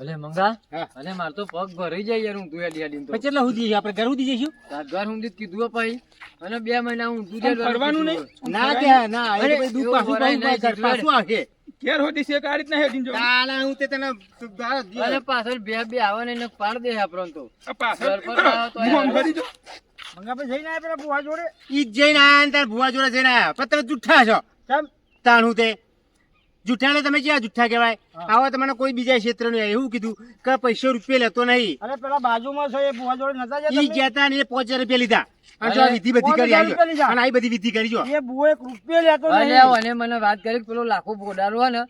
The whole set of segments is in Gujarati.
અલે મંગા અલે માર તો પગ ભરી જાય યાર હું તું એડી એડી તો. કેટલા સુધી આપણે ઘર સુધી જઈશું? વાર હું કીધું ભાઈ અને બે મહિના હું તું ફરવાનું નહીં? ના કે ના અરે દૂધ પાછું પાછું ઘર પાછું આવશે ઘેર હોતી છે આ રીતના હેડીને જવું? તાના હું તે તને સુધાર દી. અરે પાછળ બે બે આવે ને પાડ દે આપણને તો. પાછળ ઘર પર તો હું આમ દો. મંગા જાઉં. જઈને આયા પેલા ભુવા જોડે? ઈ જઈને આયા ને તાર ભુવા જોડે જઈને આયા. પણ તમે જુઠ્ઠા છો. કેમ? તાણું તે. જુઠ્ઠાને તમે ક્યાં જુઠ્ઠા કહેવાય? આવા તમને કોઈ બીજા ક્ષેત્રનું એવું કીધું કે પૈસો રૂપિયા લેતો નહીં. અરે પેલા બાજુમાં છે એ ભુવા જોડે નતા જતા ઈ તમે? ને એ પાંચ રૂપિયા લીધા. અને જો વિધિ બધી કરી આવી અને આ બધી વિધિ કરી જો. એ ભુવો એક લેતો નહીં. અને મને વાત કરી પેલો લાખો હોય ને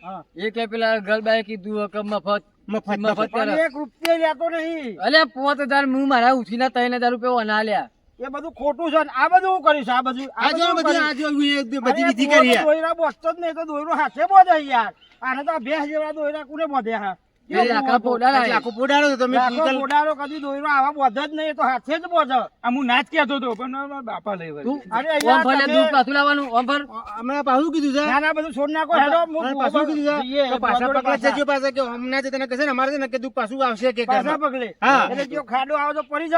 એ કે પેલા ગરબાએ કીધું કે મફત. મફત મફત કરે એક રૂપિયો લેતો નહીં. અલે પોત હજાર હું મારા ઉઠીના ત્રણ હજાર રૂપિયા ના લ્યા એ બધું ખોટું છે ને આ બધું હું કરીશ આ બધું આ જો બધું આ જો બધી વિધિ કરી દોયરા બોધતો જ નહીં તો દોયરો હાથે બોધે યાર. આને તો આ ભેંસ જેવા દોયરા કોને બોધે હા? પછી આખો પોડારો તો તમે લાખો પૂજલ- બોડારો કદી દોયરો આવા બોધે જ નહીં એ તો હાથે જ બોધે. આ હું નાચ કહેતો હતો પણ મારા બાપા લઈ વળી. તું અરે ઓમ યાર ભલે તમે- દૂધ પાછું લાવવાનું ઓમ ભર હમણાં પાછું કીધું છે? ના ના બધું છોડ નાખો હેડો હું અને ભુવા પાછું કીધું છે? જઈએ, કે પાછા ભુવા જોડે પગલે જજો પાછા. કે હમણાં જ તને કહેશે ને અમારે પાછું આવશે કે. પગલે એટલે ખાડો આવે તો પડી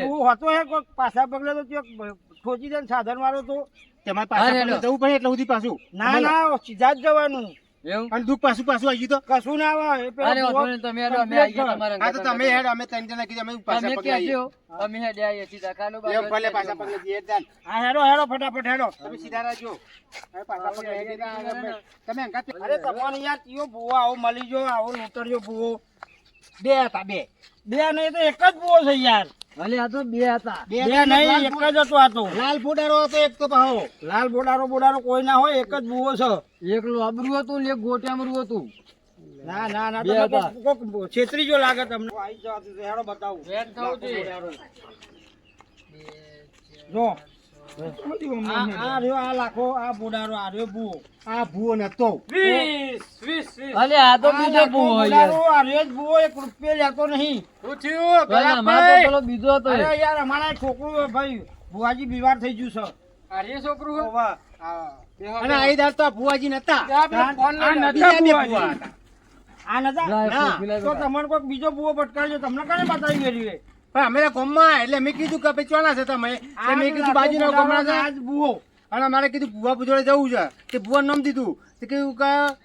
ભૂવો હતો પાછા પગલે તો ખોચી દે સાધન વાળો તો. તમારે પાછા. જવું પડે એટલે સુધી પાછું. ના ના સીધા જ જવાનું. એવું અને દુઃખ પાછું પાછું આવી ગયું તો? કશું ના આવે. અરે વાંધો નહીં, તમે હેડો, અમે આવીએ તમારા હા તો તમે હેડ અમે ત્રણ જણા કીધું અમે પાછા પગલે આવીએ. અમે હેડે આવીએ સીધા ખાનો એમ ભલે પાછા પગલે જઈએ. હા હેડો હેડો ફટાફટ હેડો. તમે સીધા રાજો હવે પાછા પગલે તમે હંગાત અરે તમને યાર કયો બુવા આવો મળી ગયો આવો ઉતરજો બુવો બે હતા બે. બે નહીં તો એક જ ભૂવો છે યાર. અલે આ તો બે હતા. બે નહીં એક જ હતો આ તો. લાલ ફોડારો હતો એક તો પાહો લાલ બોડારો બોડારો કોઈ ના હોય એક જ બુવો છે. એક લોબરું હતું ને એક ગોટિયામરું હતું. ના ના ના કોક છેતરી જો લાગે તમને. આવી જવાતું હેડો બતાવું. જો. આ રહ્યો આ લાખો આ બોડારો આ રહ્યો ભૂવો. આ ભૂવો નતો અલે આ તો બીજો ભૂવો બોડારો, આ રહ્યો જ ભૂવો એક રૂપિયો લેતો નહીં. પેલો બીજો હતો અરે યાર અમારા છોકરું ભાઈ ભુવાજી બીમાર થઈ ગયું છે. છોકરું અને ઈદાર તો આ ભુવાજી નતા. આ નતા બે. ભુવા. આ નતા? તો તમને કોઈક બીજો ભૂવો પટકાવજો તમને કને બતાવી ગયેલી પણ અમે તો ગામમાં એટલે મેં કીધું કે ચોના છે તમે. મેં કીધું બાજુના ગામડા છે. આજ ભૂવો અને અમારે કીધું ભુવા જોડે જવું છે. તે ભુવા નામ દીધું. તે કીધું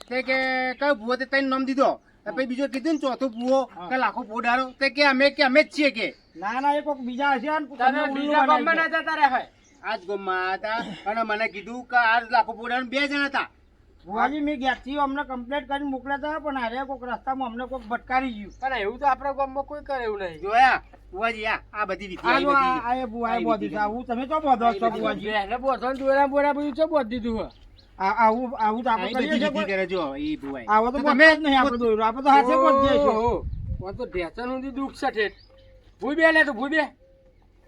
કે કે કયો ભુવા? તે તઈને નામ દીધો. પછી બીજો કીધું ને ચોથો ભુવો કે લાખો પોડારો તે કે અમે કે અમે જ છીએ કે. ના ના એ કોઈક બીજા હશે ને તમને ઉલ્લુ બનાવી દે. આજ ગામમાં હતા અને મને કીધું કે આજ લાખો પોડારો બે જણા હતા. ભુવાજી મેં ઘેરથી અમને કમ્પ્લેટ કરીને મોકલ્યા હતા પણ અરે કોઈક રસ્તામાં અમને કોઈક ભટકારી ગયું જોયા બુવાજી આ આ બધી વિધિ આ જો આ બધી આ એ ભુવાએ બોધી છે આવું તમે તો બોધો છો બુવાજી એને બોધો દોરા બોરા બધું છે બોધ દીધું હોય. આ- આવું આવું તો આપણે બધી કોઈ? કરે જો એ ભુવાએ આવો તો તો તમે જ નહીં આપણે દોરો આપણે તો હાથે બોધ છીએ છો તો ઢેચન સુધી દુઃખ છે ઠેઠ. ભૂઈ બે લે તો ભૂઈ બે.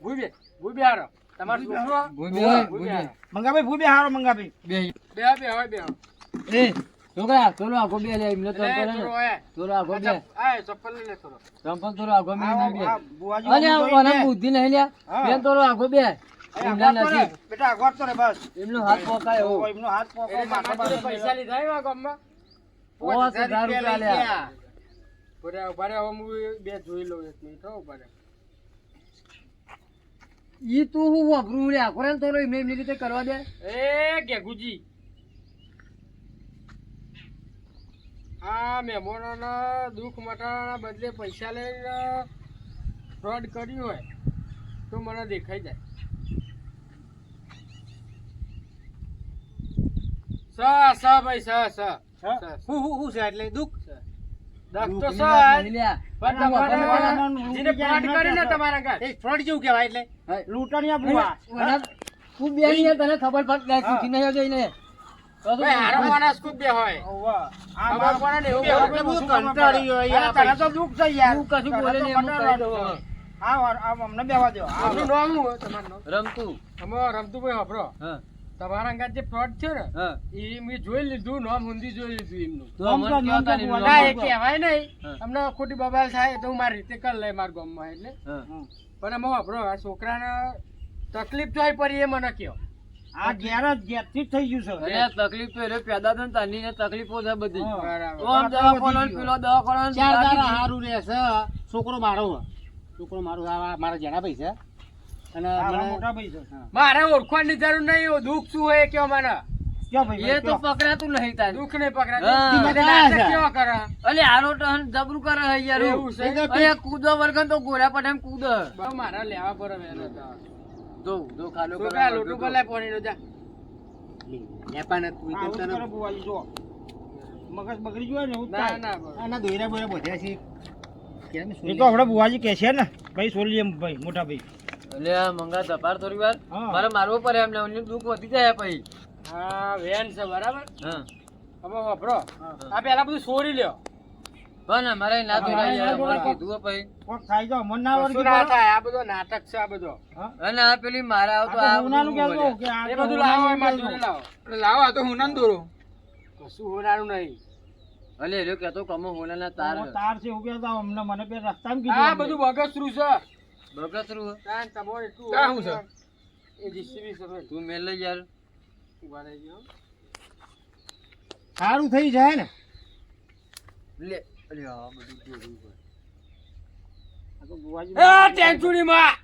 ભૂઈ બે. ભૂઈ બે હારો. તમારો છોકરો? ભૂઈ બે. મંગાભાઈ ભૂબે હારો મંગાભાઈ બે બે હોય બે એ છોકરા થોડો આગો બે લે એમને તો કરે થોડો આગો બે ચંપલ થોડો. આગો મે ના બે ઊભું મને બુદ્ધિ નહીં લે હા. થોડો આગો બે એમના. નથી. બેટા આગળ તો રે બસ. એમનો હાથ પોકાય હો. એમનો હાથ પોકાય. માથા પાસે પૈસા લીધા એવા ગામમાં. પાંચ પાંચ હજાર હજાર રૂપિયા લે. બરાબર બરાબર હું બે જોઈ લઉં એક મિનિટ હો બરાબર ઈ તું હું વાપરું લે આખો તો થોડો એમને એમની રીતે કરવા દે. એ ગેગુજી આ મહેમાનોના દુઃખ મટાડવાના બદલે પૈસા લઈને ફ્રોડ કર્યું હોય તો મને દેખાઈ જાય. સ સ ભાઈ સ સ. હું હું હું છે એટલે દુઃખ? દખ તો સ પણ તમારે જેને ફ્રોડ કરીને તમારા ઘર. એ ફ્રોડ જેવું કહેવાય એટલે. લૂંટણીયા ભુવા. તું બે તને ખબર પડે નહીં જઈને. તમારું અંગાત જે ફ્રોડ છે ને એ મેં જોઈ લીધું નામ હુંદી જોઈ લીધું એમનું. કહેવાય નહીં. તમને ખોટી બબાલ થાય તો હું મારી રીતે કરી લઈ મારા ગામમાં એટલે. પણ એમાં વાપરો આ છોકરાને તકલીફ જોઈ પડી એ મને કયો. આ ઘેર જ ઘેરથી જ થઈ ગયું છે તકલીફ તો એને પેદા થાય તાની ને તકલીફો છે બધી. તો આમ દવાખાનો પેલો દવાખાનો ચાર દાડા હારું રહેશે છોકરો મારો છોકરો મારો મારા જેના ભાઈ અને મોટા ભાઈ મારે ઓળખવાની જરૂર નહીં દુઃખ શું હોય કયો મને? એ તો પકડાતું નહીં તારે. દુઃખ નહીં પકડાતું. કેવા કરે? અલે આનો ટહન જબરું કરે હે યાર એવું છે? કૂદો વર્ગન તો ગોરા પટામ કૂદો. મારા લેવા પડે તો. જો જો ખાલો છોકરા લોટું પર લાય પાણીનો જા. લે તું કેમ તને- જો મગજ બગડી ગયું ને ના ના. આના દોયરા બોયરા બધ્યા છે. એ તો આપણે બુવાજી કહે છે ને ભાઈ સોલી એમ ભાઈ મોટા ભાઈ. એટલે આ મંગા ધપાર થોડી વાર. મારે મારવો પડે એમને એમને દુઃખ વધી જાય ભાઈ હા વેન છે બરાબર? હા. હવે વાપરો. આ પેલા બધું છોડી લ્યો. પણ અમારે ના તો કીધું ભાઈ. કોક થાય જાવ મન ના વળગી ના થાય આ બધો નાટક છે આ બધો. અને આ પેલી મારા આવતો તો આ ઉનાનું બધું કહેતો કે આ બધું લાવો હોનાનું એમાં કહેતો. જોડી લાવો લાવો આ તો હું ના દોરો. કશું હોનારું નહીં. અલે એર્યો કહેતો કમો હોનાના તાર. તાર છે ઉગ્યા તો અમને મને પે રસ્તામાં કીધું આ બધું બગસરું છે. બગસરું તાન તમારે એટલું કા હું છે? એ જીસીબી છે તું મેલ લઈ યાર. ઊભા રહી ગયો. સારું થઈ જાય ને. લે. આ બધું જોડવું પડે. આ તો બુવાજી એ ટેન્ચુડીમાં!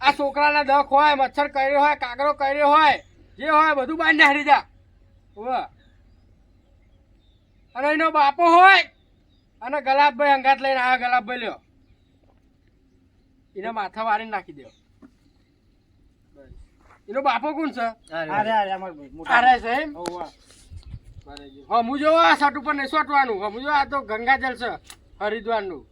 આ છોકરાના દખ હોય મચ્છર કર્યો હોય કાગરો કર્યો હોય જે હોય બધું બાંધી હારી જા અને એનો બાપો હોય અને ગલાબભાઈ અંગાત લઈને આવ્યા ગલાબભાઈ લ્યો. એને માથા વાળીને નાખી દો એનો બાપો કોણ છે? આ અરે અરે એમ. હમું જો આ સટ ઉપર નહીં સોટવાનું. હમું જો આ તો ગંગાજળ છે હરિદ્વારનું.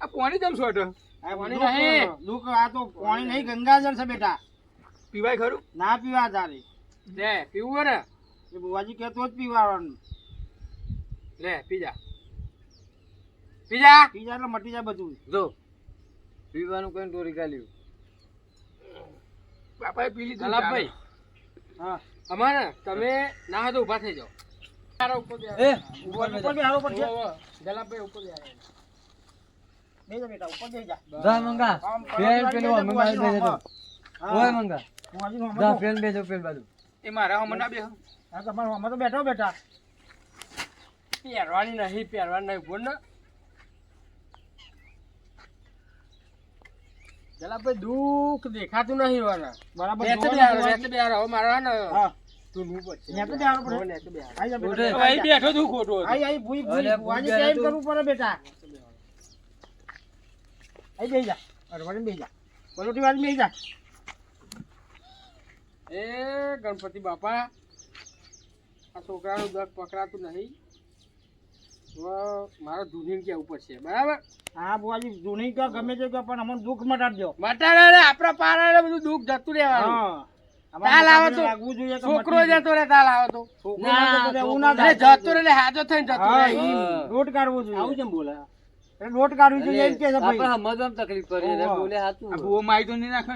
આ પાણી જમ સોટ? લુક આ પાણી દુઃખ- નહીં. દુઃખ આ તો પાણી નહીં ગંગાજળ છે બેટા. પીવાય ખરું? ના પીવા તારે. લે પીવું ને? એ બુવાજી કહેતો જ પીવાનું. લે પીજા. પીજા? પીજા એટલે મટી જાય બધું. જો. પીવાનું કઈ ટોરી કાઢ્યું? બાપાએ પી લીધું ગલાબભાઈ હા. અમારે તમે ના હતો ઊભા થઈ જાઓ. તારા ઉપર એ ઉપર ઉપર બે હારો ઉપર છે. ઊભો, ઊભો. ઉપર બે હારો. બેટા ઉપર બે જા. જા મંગા. આમ પેલ પલટ પેલું અમે બુવાજી બાજુ બેસે નો તો. હા. ઓય મંગા. જા હમણાં બેજો પેલ બાજુ. એ મારા હમણાં બે હા તમારો હમણાં તો બેઠો બેટા. પહેરવાની નહીં પહેરવાની નહીં બોલ ને. જલાબભાઈ દુઃખ દેખાતું નહીં વાના બરાબર બે બે ને હા. ધૂનવું પડશે. નેચે બે હારો પડે. હો, નેચે બે આઈ જા ઉઠે. બેટા અહીં બેઠો તું ખોટું. આઈ આઈ ભૂઈ ભૂઈ. અરે, બુવાજી ભૂઈ કેમ બેઠો કરવું પડે બેટા. આઈ બેહી જા. અરવાડી બેહી જા. પલોટી વાળી બેહી જા. એ ગણપતિ બાપા આ છોકરાનું દગ પકડાતું નહીં. મારો ધૂનીને કેવું પડશે બરાબર? હા બુવાજી ધૂની કે ગમે તે પણ અમને દુઃખ મટાડજો. મટાડે રે આપણા પારા બધું દુઃખ જતું રહેવાનું. હા. તાલ આવે તો લાગવું જોઈએ કે છોકરો જતો રે તાલ આવે જતો ના અરે થાય. જતો રે હાજો થઈને જતો રે ઈ હા. જોઈએ. આવું કેમ બોલે? એટલે લોટ જોઈએ એમ કે છે ભાઈ. સમજવામાં તકલીફ પડી રે બોલે હાચું. આ ભૂવો તો નહીં નાખે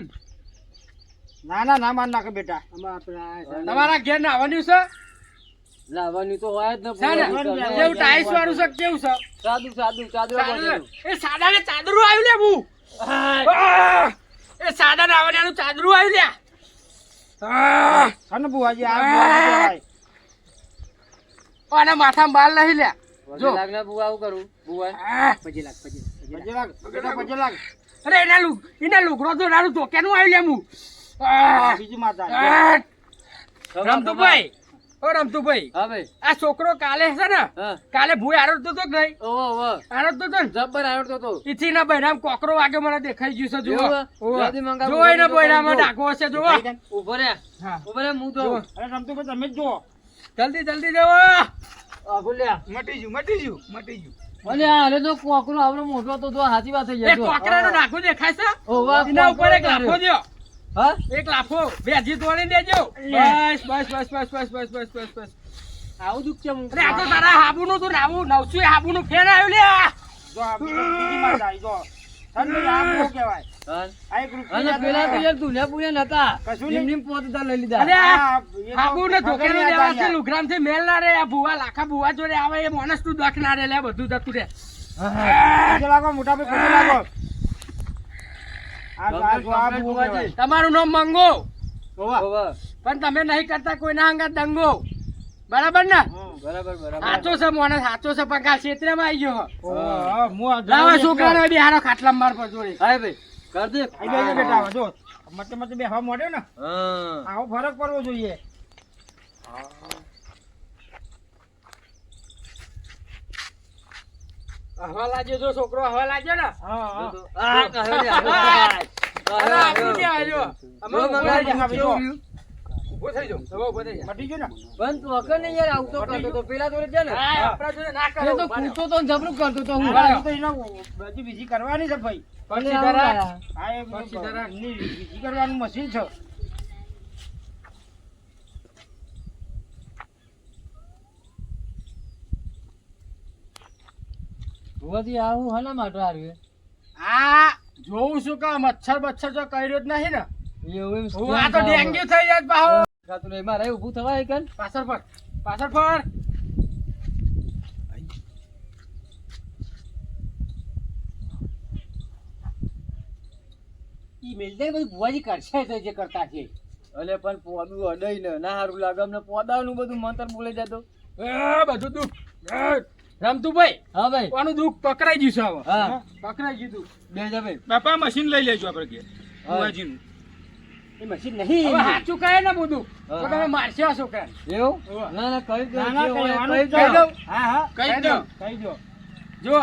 ના? ના ના માર નાખે બેટા. તમારા ઘેર નાવાનું છે? લાવવાની તો હોય જ ને. કેવું ટાઈસ વાળું છે કેવું છે? સાદું સાદું સાદું. એ સાદા ને ચાદરું આવ્યું લે હું! એ સાદા નાવાનું ચાદરું આવ્યું લે આહ! અને માથામાં બાલ નહીં લે. જો. લાગને બુવા કરું. બુવા પછી લાગ પછી પછી લાગ. પછી લાગ અરે તો નારું આવી લે હું. બીજી રમતુભાઈ ઓ રમતુભાઈ. હા ભાઈ. આ છોકરો કાલે છે ને કાલે ભૂઈ આરોટતો તો નહીં? ઓહો ઓવો આરોટતો તો જબ્બર આવડતો તો. ઈથી ના બૈરામ કોકરો વાગ્યો મને દેખાઈ ગયું છે જુઓ. એવું? ને. બૈરામાં ડાકો હશે જુઓ. ઊભો રે હા. ઊભો રે હું તો અરે રમતું તમે જ જુઓ. જલ્દી જલ્દી જવો. લે મટી ગયું મટી ગયું મટી અલે હાલે તો કોકરો આવડો મોટો તો તો હાચી વાત થઈ જાય. કોકરા કોકરાનો ડાકો દેખાય છે? ઓવા, એના ઉપર એક લાફો દ્યો. એક લાફો બેજી તોડી દેજો. બસ બસ બસ બસ બસ બસ બસ બસ બસ. આવું દુઃખ છે અરે આ તો તારા હાબુનું તું નાવું નવસું હાબુનું ફેર આવ્યું લે. જો બીજી ઠંડી કહેવાય. હાબુ ને ધોકેનું ખબર યાદ લેવા આવી છે યાર. લુગરામથી મેલ ના રે આ ભુવા લાખા ભુવા જોડે આવે એ માણસ તું દખ ના રે લે બધું જતું રે. મોટા ભાઈ લાગો આ આ જો આ બહુ કહેવાય. તમારું નામ મંગો. હોવે. પણ તમે નહીં કરતા કોઈના અંગત દંગો. બરાબર ને? બરાબર બરાબર. સાચો છે મોને સાચો છે આવી ગયો હું. આ લાવો જાઉં છોકરાને બિહારો ખાટલા માર પર જોડે. હાય ભાઈ કર દે. આઈ બેટા હવે જો મતે મતે બેહવા મળ્યો ને? હા. આવો ફરક પડવો જોઈએ. હવા લાગ્યો જો છોકરો હવા લાગ્યો ને હા હા આ કહે રે, આ અરે આપી દે આજો. અમે જો ઊભો થઈ જાઓ. કેવું ઊભો થઈ જાઓ. તમે ઊભો થઈ જાઓ. મટી ગયું ને બંધ તું નહીં યાર આવતો કરતો તો પેલા જોડે છે ને આપણા જોડે ના કરો. તો કૂદતો તો જબરું કરતો તો હું તો એને બધી બીજી કરવાની છે ભાઈ પક્ષી ધરા. હા એ પછી જરા. બીજી કરવાનું મશીન છે ભુવાજી આવું હના માટે આવ્યું? આ જોઉં છું કે મચ્છર બચ્છર જો કર્યો જ નહીં ને. એવું હું આ તો ડેન્ગ્યુ થઈ જાય પાહો. ખાતું નહીં મારે ઊભું થવાય કે પાછળ પર પાછળ પર ઈ મેલ દે બધું ભુવાજી કરશે તો જે કરતા છે. અલે પણ પોદું અડઈ ને. ના હારું લાગે અમને પોદાનું બધું મંતર બોલે જતો એ બધું દુઃખ. રમતુભાઈ હા ભાઈ. કોનું દુઃખ પકડાઈ ગયું છે હવે. હા. પકડાઈ ગયું બે જા ભાઈ બાપા મશીન લઈ લેજો આપણે કે બુવાજીનું એ મશીન નહીં હવે સાચું ને બધું. તો તમે મારશો આ છોકરાને એવું? ના ના કઈ દો ના ના જે હોય કહેવાનું કઈ જ છે. દો હા હા. કહી કહી દો. દો. કહી દો જો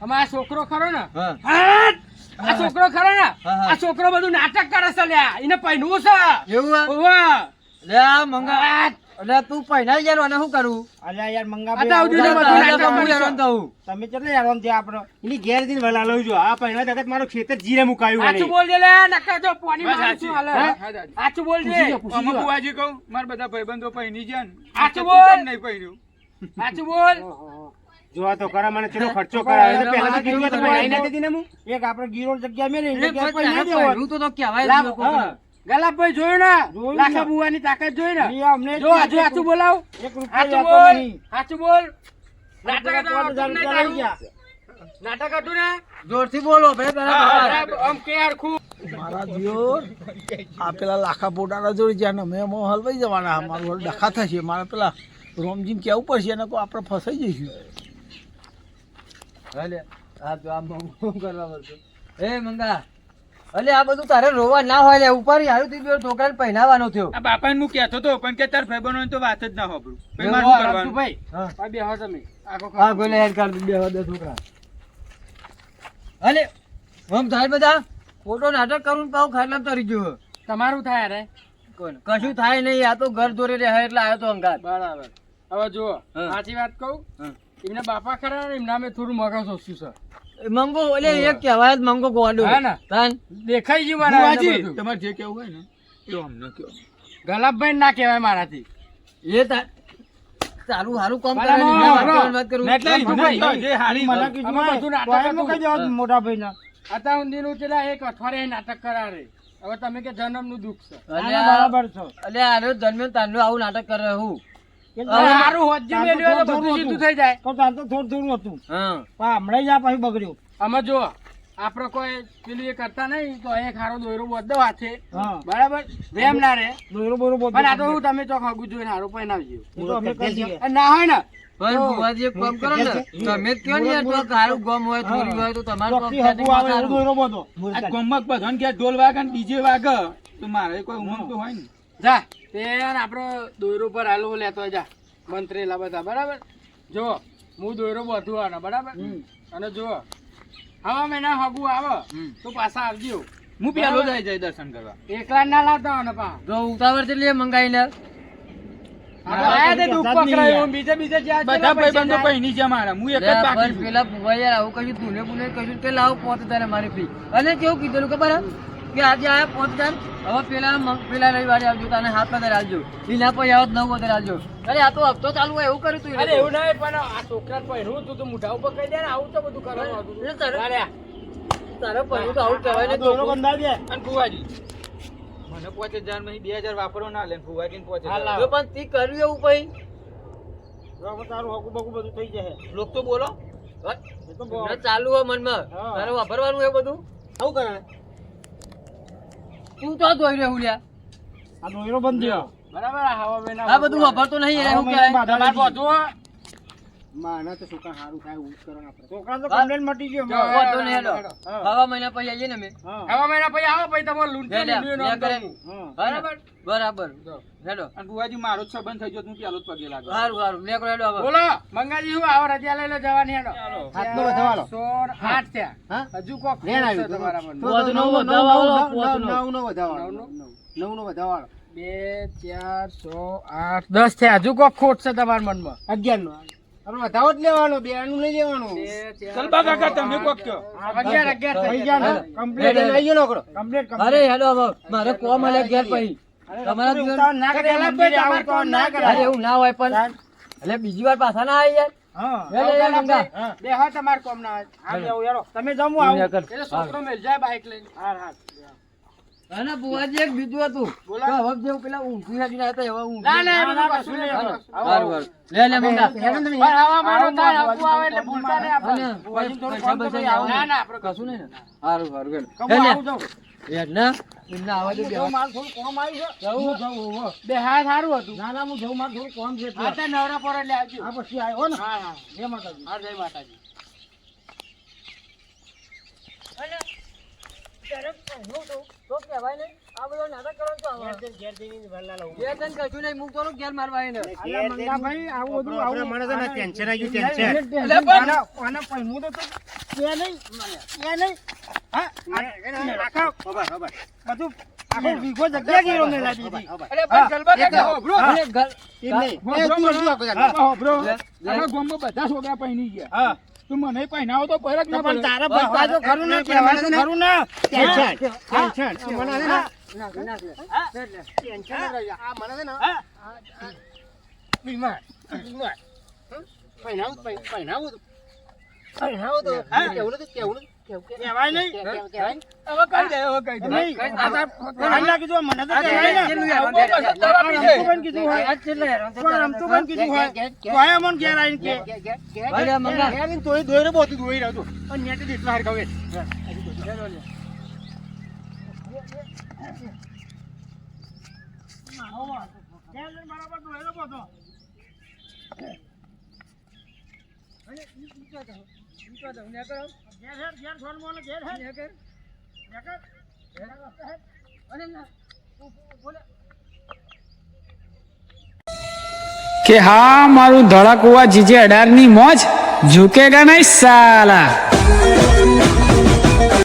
અમે આ છોકરો ખરો ને? હા. આ છોકરો ખરો ને. આ છોકરો બધું નાટક કરે છે લ્યા. એને પહેરવું છે. એવું ઓવા. મંગા. અલે તું પહેલા યાર અને શું કરું? અરે યાર મંગા. તમે કેટલે હેરાન થયા આપણો એની ઘેર જઈને વલા લઉં છું. આ પહેલા તકત મારો ખેતર જીરે મુકાયું સાચું બોલ દે લે નકર જો પાણી મારું છું હાલે. સાચી. સાચું બોલજે. પૂછી લો, પૂછી અમે બુવાજી કહું માર બધા ભાઈબંધો પહેરી જાય ને સાચું બોલ. નહીં પહેર્યું? સાચું બોલ. જોવા તો કરા મને ચલો ખર્ચો કરાવે તો પહેલા તો કીધું તો તમે આઈ દીને હું. એક આપણે ગીરો જગ્યા મેલી એટલે પર ના દેવો. તો તો કહેવાય લોકો હા. જોયું ને? લાખા ને. બુવાની તાકાત જોઈ ને? અમને જો આજુ સાચું બોલાવ. એક રૂપિયા બોલ. નહીં. બોલ. નાટક હતું ને? જોરથી બોલો ભાઈ આમ કે હરખું. મારા દિયોર આ પેલા લાખા પોટાના જોડે જ્યાં અમે એમાં હલવાઈ જવાના મારું હલ ડખા થશે મારે પેલા રોમજીને કહેવું પડશે એને કોઈ આપણે ફસાઈ જઈશું. આ તો આમ કરવા પડશે એ મંગા અલે આ બધું તારે રોવા ના હોય લે ઉપર આવ્યું તું પેલો છોકરાને પહેરાવાનો થયો. આ બાપા હું કહેતો તો પણ કે તાર ફેબનો તો વાત જ ના મારે શું કરવાનું? રમતુભાઈ, હા. બેહો તમે. આખો હા ગોલે હેડ કર બે દે છોકરા. અલે હમ થાય બધા? ફોટો નાટક કરું ને પાછું તરી ગયો તમારું થાય રે. કશું થાય નહીં આ તો ઘર દોરે રહે એટલે આવ્યો તો અંગાત. બરાબર. હવે જુઓ સાચી વાત કહું? એમના બાપા ખરા એમના મેં થોડું મગજ ઓછું એ મંગો એટલે એક કહેવાય જ મંગો ગોડો. હા ને? તન. દેખાઈ ગયું મારા. તમારે જે કેવું હોય ને એ અમને કહો ગલાબભાઈ ના કહેવાય મારાથી. એ તા સારું હારું કામ કરે વાત કરું. એટલે જે હારી મને કીધું બધું નાટક નાટક એમ મોટા ભાઈ ના આતા અત્યાર સુધીનું પેલા એક અઠવાડિયે નાટક કરારે હવે તમે કે જન્મનું દુઃખ છે. અલ્યા બરાબર છો. અલે આનો જન્મ તારનો આવું નાટક કરે હું. કે હવે હારું તો મેલ્યું હોય તો થોડું બધું સીધું થઈ જાય. તો તાર તો થોડું થોડું હતું. હા. પણ હમણાં જ આ પાછું બગડ્યું. અમે જો આપણે કોઈ પેલું એ કરતા નહીં તો અહીંયા ખારો દોયરો બધો હાથે. બરાબર? વેમ ના રે દોયરો બોયરો બધું પણ આ તો હું તમે ચોક હગું જોઈને હારું પહેરાવજો એ તો અમે કરી દઈએ. અને ના હોય ને? પણ બુવાજી એક કામ કરો ને તમે જ કયો ને યાર તો ગમ હોય થોડી હોય તો તમારું કામ ચોકથી હગું આવે એવું સારું. દોયરો બધો. આ ગમક બધાને ઘેર ઢોલ વાગે ને ડીજે વાગે તો મારે કોઈ ઉમંગ તો હોય ને? જા તે આપણો દોરો પર આલો લેતો જા. મંત્રેલા બધા બરાબર? જો હું દોયરો બધું આને બરાબર અને જો હવા મહિના હગું આવો. તો પાછા આવજો. હું પેલો જાય જાય દર્શન કરવા. એકલા ના લાવતા હોય ને પા. જો ઉતાવળ છે લે મંગાઈ લે મારા ફી અને કેવું કીધેલું ખબર? કે આજે આયા પોત તાર હવે પેલા પેલા રવિવારે આવજો તને હાથ પગાર આવજો એના પછી આવત નવ વધારે આવજો અરે આ તો હપ્તો ચાલુ હોય એવું કર્યું તું અરે એવું ના પણ આ છોકરા પહેરું તું તો મોઢા ઉપર કહી દે ને આવું તો બધું કરવાનું. તારે- પહેલું તો આવું કહેવાય ને દોનો બંધા દે. અને ફુવાજી. મને પાંચ હજારમાં બે હજાર વાપરો ના લે ફુવાજી પાંચ હજાર જો પણ તી કર્યું એવું પછી? તારું હકુ બકુ બધું થઈ જશે. લોક તો બોલો. ચાલુ હોય મનમાં. તારે વાપરવાનું એ બધું? આવું કરે તું તો ધોઈ રહ્યો લ્યા. આ દોયરો બંધ થયો. બરાબર આ હવા મેના આ બધું વાપરતો નહીં એટલે શું કહેવાય તમારે બધું માના તો છોકરા સારું થાય એવું કરો આપણે. છોકરા તો કમ્પ્લેન મટી ગયો જો, વાંધો નહીં હેડો. હેડો. હવા મહિના પછી આવીએ ને અમે. હવા મહિના પછી આવો પછી તમારે લૂંટ લે, લે, લૂંટ લે કરે. નોંધવાનું. બરાબર? બરાબર. હેડો. અને બુવાજી મારો જ સંબંધ થઈ ગયો તો હું પેલો જ પગે લાગ્યો સારું સારું લે હેડો હવે. બોલો મંગાજી શું આવો રજા લઈ લો જવાની હેડો. હાથનો વધાવાળો. સો ને આઠ થયા. હજુ કોક લેણ આવ્યું તમારા તો- મનમાં. પોતનો નવ- નવ- વધાવાળો. નવ-. બે ચાર સો આઠ દસ થયા. હજુ કોક ખોટ છે તમારા મનમાં. અગિયારનો. આપણે વધાવો જ લેવાનો બે આનું લઈ લેવાનું. બે ચાર ચાલ બા કાકા તમે કોક કયો અગિયાર અગિયાર થઈ થઈ ગયા ગયા. ને કમ્પ્લેટ બે લઈ ગયો નોકરો. કમ્પ્લેટ અરે હેડો મારે કોમ મળે ઘેર પછી તમારા ના કરે પેલા મંદિરે તો આવું તમારે તો ના કરે. અરે એવું ના હોય પણ. એટલે બીજી વાર પાછા ના આવી યાર. બે હા. તમારે કોમ ના તમે જમવું આવું. છોકરો મેલ. જાય બાઈક લઈને. હા હા અને બુવાજી એક બીજું હતું. હવે જેવું પેલા ઊંઘી નાખીને હતા એવા ઊંઘી. ના ના ના, ના, એનું કશું નહીં. કશું નહીં. સારું સારું લે લે મંગા પણ હવામાનો આવું થાય, આવું આવે એટલે ભૂલતા નહીં આપણે. અને થોડું ફોન તો બૈસા ના ના આપણે કશું નહીં. ને સારું સારું હેડો. લે, લે. યાર ના. એમને આવા દે જવું મારે થોડું કોમ આવી છે. હું જવું હોવો. બે હા સારું હતું. ના ના હું જવું મારે થોડું કોમ છે એટલે. હા નવરા પર એટલે આવજો. પછી આવ્યો ને. હા હા. જય માતાજી. હા જય માતાજી. તો કહેવાય નહીં આ બધો નાટક કરો તો હવે. ઘેર જઈને કશું નહીં મૂકતો ને ઘેર મારવા આવીને. અલા મંગાભાઈ આવું બધું આવું મને છે ટેન્શન આવી ગયું ટેન્શન એટલે પણ આના પહેલું તો કે નહીં કે નહીં હા આ- આખા ખબર ખબર બધું આખો વીઘો જગ્યા ગીરો મેલા દીધી અરે પણ જલબા કાકા હોભળો. અને ઘર- એમ નહીં એ તું અડધું આપે તારે. હા, બ્રો લે, લે. આખા ગામમાં બધા છોકરા પહેરી ગયા હા તું મને પહેરાવો તો પહેરા જ ના પણ તારા બસ તો ખરું ને કહેવાય તો ખરું ને ટેન્શન ટેન્શન મને છે ને ના ટેન્શન જ રહી. આ મને છે ને. બીમાર બીમાર? પહેરાવું પહે- પહેરાવું તો. કેવું કેવું કહેવાય નહીં ને? હવે કહી દે હવે કહી દે નહીં આ તાર મને મને તો કહેવાય ને. રમતુબેન કીધું હોય કોઈ રમતુબેન કીધું હોય તો આયા ઘેર આવીને કે આ મંગા. કે- કે- તોય દોયરો બહુ દોઈ રહ્યો હતો. અને ન્યા એટલા હાર ખબર. બરાબર ડોયરો બધો ઘેર હેર ઘેર છોડ મોને ઘેર હેર ઘેર કર કે હા મારું ધડાકુવા જીજે અઢારની મોજ ઝૂકેગા નહીં સાલા.